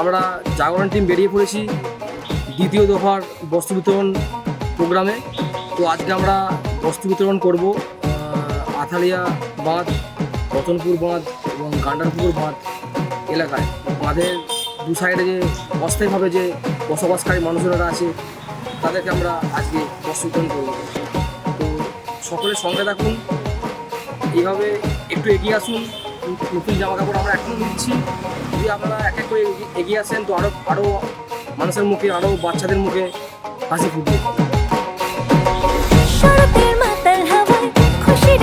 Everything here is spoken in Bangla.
আমরা জাগরণ টিম বেরিয়ে পড়েছি দ্বিতীয় দফার বস্ত্র বিতরণ প্রোগ্রামে। তো আজকে আমরা বস্ত্র বিতরণ করব আথালিয়া বাঁধ, রতনপুর বাঁধ এবং গান্ডারপুকুর বাঁধ এলাকায়। বাঁধের দু সাইডে যে অস্থায়ীভাবে যে বসবাসকারী মানুষেরা আছে, তাদেরকে আমরা আজকে বস্ত্র বিতরণ করব। তো সকলের সঙ্গে থাকুন, এইভাবে একটু এগিয়ে আসুন। নতুন জামা কাপড় আমরা এখনও দিচ্ছি যদি আপনারা এক এক করে এগিয়ে- আসেন, তো আরও আরও মানুষের মুখে আরও বাচ্চাদের মুখে হাসি ফুটবে। শরতের মাতাল হাওয়ায়, খুশির